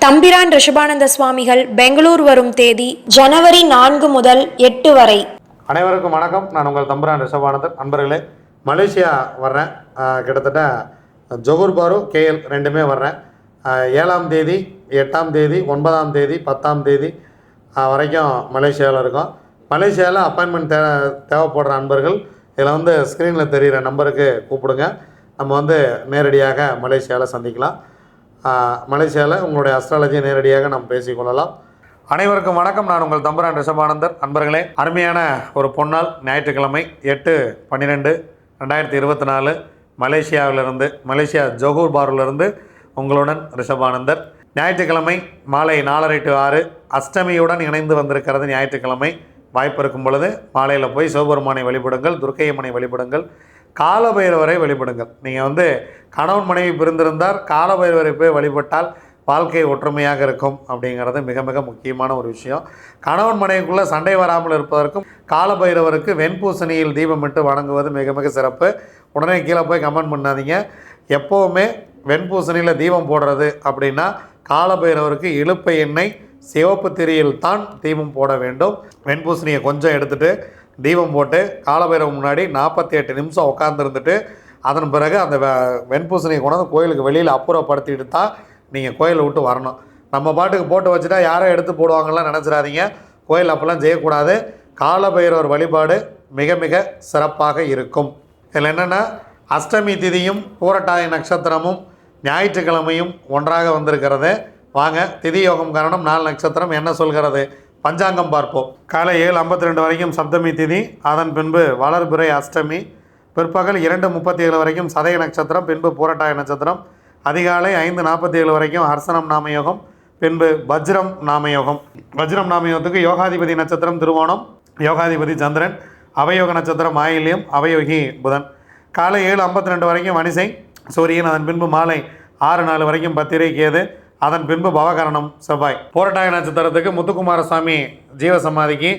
தம்பிரான் ரிஷபானந்த சுவாமிகள் பெங்களூர் வரும் தேதி ஜனவரி நான்கு முதல் எட்டு வரை. அனைவருக்கும் வணக்கம். நான் உங்கள் தம்பிரான் ரிஷபானந்தன். நண்பர்களே மலேசியா வர்றேன். கிட்டத்தட்ட ஜொகூர் பாரு கேஎல் ரெண்டுமே வர்றேன். ஏழாம் தேதி எட்டாம் தேதி ஒன்பதாம் தேதி பத்தாம் தேதி வரைக்கும் மலேசியாவில் இருக்கோம். மலேசியாவில் அப்பாயின்மெண்ட் தே தேவைப்படுற நண்பர்கள் இதில் வந்து ஸ்க்ரீனில் தெரிகிற நம்பருக்கு கூப்பிடுங்க. நம்ம வந்து நேரடியாக மலேசியாவில் சந்திக்கலாம். மலேசியாவில் உங்களுடைய அஸ்ட்ராலஜியை நேரடியாக நாம் பேசிக்கொள்ளலாம் அனைவருக்கும் வணக்கம். நான் உங்கள் தம்பரான் ரிஷபானந்தர். நண்பர்களே அருமையான ஒரு பொன்னால் ஞாயிற்றுக்கிழமை எட்டு பன்னிரெண்டு ரெண்டாயிரத்தி இருபத்தி நாலு மலேசியாவிலிருந்து மலேசியா ஜோகூர் பாரிலிருந்து உங்களுடன் ரிஷபானந்தர். ஞாயிற்றுக்கிழமை மாலை நாலரை டு ஆறு அஷ்டமியுடன் இணைந்து வந்திருக்கிறது ஞாயிற்றுக்கிழமை. வாய்ப்பு இருக்கும் பொழுது மாலையில் போய் சிவபெருமானை வழிபடுங்கள் துர்க்கையம்மனை வழிபடுங்கள். காலபைரவரை வழிபடுங்கள். நீங்கள் வந்து கணவன் மனைவி பிரிந்திருந்தால் காலபைரவரை போய் வழிபட்டால் வாழ்க்கை ஒற்றுமையாக இருக்கும் அப்படிங்கிறது மிக மிக முக்கியமான ஒரு விஷயம். கணவன் மனைவிக்குள்ளே சண்டை வராமல் இருப்பதற்கும் காலபைரவருக்கு வெண்பூசணியில் தீபமிட்டு வணங்குவது மிக மிக சிறப்பு. உடனே கீழே போய் கமெண்ட் பண்ணாதீங்க. எப்போவுமே வெண்பூசணியில் தீபம் போடுறது அப்படின்னா காலபைரவருக்கு இழுப்பை எண்ணெய் சிவப்பு திரியில் தான் தீபம் போட வேண்டும். வெண்பூசணியை கொஞ்சம் எடுத்துகிட்டு தீபம் போட்டு காலபைரவ முன்னாடி நாற்பத்தி எட்டு நிமிஷம் உட்காந்துருந்துட்டு அதன் பிறகு அந்த வெ- வெண்பூசணியை கொண்டாந்து கோயிலுக்கு வெளியில் அப்புறப்படுத்திட்டு தான் நீங்கள் கோயிலை விட்டு வரணும். நம்ம பாட்டுக்கு போட்டு வச்சுட்டா யாரோ எடுத்து போடுவாங்கலாம் நினச்சிடாதீங்க. கோயில் அப்போல்லாம் செய்யக்கூடாது. காலபைரவர் வழிபாடு மிக மிக சிறப்பாக இருக்கும். இதில் என்னென்னா அஷ்டமி திதியும் பூரட்டாதி நட்சத்திரமும் ஞாயிற்றுக்கிழமையும் ஒன்றாக வந்திருக்கிறது. வாங்க திதி யோகம் காரணம் நாலு நட்சத்திரம் என்ன சொல்கிறது? பஞ்சாங்கம் பார்ப்போம். காலை ஏழு ஐம்பத்தி ரெண்டு வரைக்கும் சப்தமி திதி அதன் பின்பு வளர்பிறை அஷ்டமி பிற்பகல் இரண்டு முப்பத்தி ஏழு வரைக்கும் சதய நட்சத்திரம் பின்பு பூரட்டாய நட்சத்திரம் அதிகாலை ஐந்து நாற்பத்தி ஏழு வரைக்கும் ஹர்சனம் நாமயோகம் பின்பு வஜ்ரம் நாமயோகம். வஜ்ரம் நாமயோகத்துக்கு யோகாதிபதி நட்சத்திரம் திருவோணம் யோகாதிபதி சந்திரன் அவயோக நட்சத்திரம் ஆயில்யம் அவயோகி புதன். காலை ஏழு ஐம்பத்தி ரெண்டு வரைக்கும் வனிசை சூரியன் அதன் பின்பு மாலை ஆறு நாலு வரைக்கும் பத்திரை கேது அதன் பின்பு பவகரணம் செவ்வாய். போராட்டாய நட்சத்திரத்துக்கு முத்துக்குமாரசாமி ஜீவசமாதிக்கு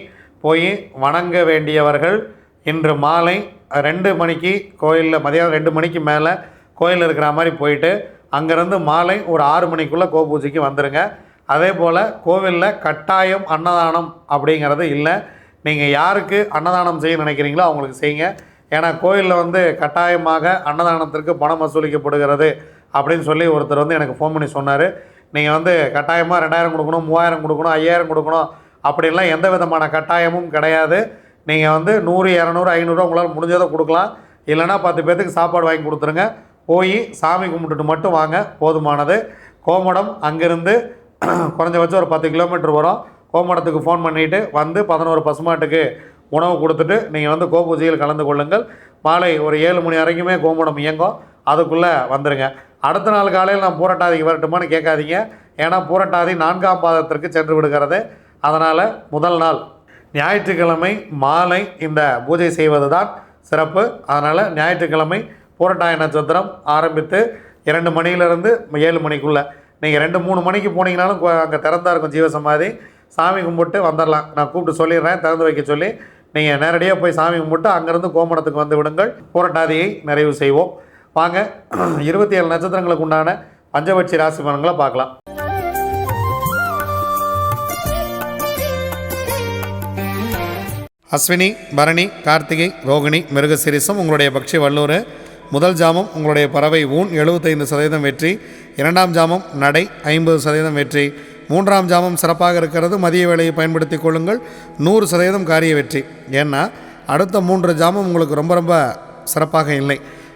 போய் வணங்க வேண்டியவர்கள் இன்று மாலை ரெண்டு மணிக்கு கோயிலில் மதியானம் ரெண்டு மணிக்கு மேலே கோயில் இருக்கிற மாதிரி போயிட்டு அங்கேருந்து மாலை ஒரு ஆறு மணிக்குள்ளே கோபூஜைக்கு வந்துடுங்க அதே போல் கோவிலில் கட்டாயம் அன்னதானம் அப்படிங்கிறது இல்லை. நீங்கள் யாருக்கு அன்னதானம் செய்ய நினைக்கிறீங்களோ அவங்களுக்கு செய்யுங்க. ஏன்னா கோயிலில் வந்து கட்டாயமாக அன்னதானத்திற்கு பணம் வசூலிக்கப்படுகிறது அப்படின்னு சொல்லி ஒருத்தர் வந்து எனக்கு ஃபோன் பண்ணி சொன்னார். நீங்கள் வந்து கட்டாயமாக ரெண்டாயிரம் கொடுக்கணும் மூவாயிரம் கொடுக்கணும் ஐயாயிரம் கொடுக்கணும் அப்படின்லாம் எந்த விதமான கட்டாயமும் கிடையாது. நீங்கள் வந்து நூறு இரநூறு ஐநூறுரூவா உங்களால் முடிஞ்சதை கொடுக்கலாம். இல்லைன்னா பத்து பேர்த்துக்கு சாப்பாடு வாங்கி கொடுத்துருங்க. போய் சாமி கும்பிட்டுட்டு மட்டும் வாங்க போதுமானது. கோமடம் அங்கேருந்து குறைஞ்சபட்சம் ஒரு பத்து கிலோமீட்டர் வரும். கோமடத்துக்கு ஃபோன் பண்ணிவிட்டு வந்து பதினோரு பசுமாட்டுக்கு உணவு கொடுத்துட்டு நீங்கள் வந்து கோபூஜையில் கலந்து கொள்ளுங்கள். மாலை ஒரு ஏழு மணி வரைக்குமே கோமடம் இயங்கும். அதுக்குள்ளே வந்துடுங்க அடுத்த நாள் காலையில் நான் பூரட்டாதிக்கு வரட்டுமான்னு கேட்காதீங்க. ஏன்னா பூரட்டாதி நான்காம் பாதத்திற்கு சென்று விடுகிறது. அதனால் முதல் நாள் ஞாயிற்றுக்கிழமை மாலை இந்த பூஜை செய்வது தான் சிறப்பு. அதனால் ஞாயிற்றுக்கிழமை பூரட்டாய நட்சத்திரம் ஆரம்பித்து இரண்டு மணியிலிருந்து ஏழு மணிக்குள்ளே. நீங்கள் ரெண்டு மூணு மணிக்கு போனீங்கனாலும் அங்கே திறந்தா இருக்கும் ஜீவசமாதி. சாமி கும்பிட்டு வந்துடலாம். நான் கூப்பிட்டு சொல்லிடுறேன் திறந்து வைக்க சொல்லி. நீங்கள் நேரடியாக போய் சாமி கும்பிட்டு அங்கேருந்து கோமணத்துக்கு வந்து விடுங்கள். பூரட்டாதியை நிறைவு செய்வோம். வாங்க இருபத்தி ஏழு நட்சத்திரங்களுக்கு உண்டான பஞ்சபட்சி ராசி பலன்களை பார்க்கலாம். அஸ்வினி பரணி கார்த்திகை ரோகிணி மிருகசிரிசம் உங்களுடைய பக்ஷி வல்லூர். முதல் ஜாமம் உங்களுடைய பறவை ஊன் எழுபத்தைந்து சதவீதம் வெற்றி. இரண்டாம் ஜாமம் நடை ஐம்பது சதவீதம் வெற்றி. மூன்றாம் ஜாமம் சிறப்பாக இருக்கிறது மதிய வேலையை பயன்படுத்தி கொள்ளுங்கள் நூறு சதவீதம் காரிய வெற்றி. ஏன்னா அடுத்த மூன்று ஜாமம் உங்களுக்கு ரொம்ப ரொம்ப சிறப்பாக இல்லை.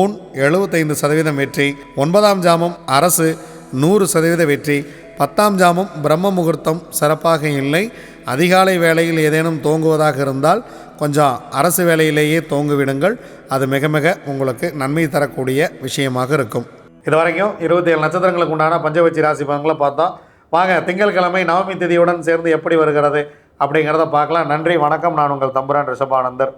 ஊன் எழுபத்தைந்து சதவீதம் வெற்றி ஒன்பதாம் ஜாமம் அரசு நூறு சதவீத வெற்றி பத்தாம் ஜாமம் பிரம்ம முகூர்த்தம் சிறப்பாக இல்லை. அதிகாலை வேளையில் ஏதேனும் தோங்குவதாக இருந்தால் கொஞ்சம் அரசு வேலையிலேயே தோங்குவிடுங்கள். அது மிக மிக உங்களுக்கு நன்மை தரக்கூடிய விஷயமாக இருக்கும். இது வரைக்கும் இருபத்தி ஏழு நட்சத்திரங்களுக்கு உண்டான பஞ்சவச்சி ராசி பலன்களை பார்த்தோம். வாங்க திங்கட்கிழமை நவமி திதியுடன் சேர்ந்து எப்படி வருகிறது அப்படிங்கிறத பார்க்கலாம். நன்றி வணக்கம். நான் உங்கள் தம்புரான் ரிஷபானந்தர்.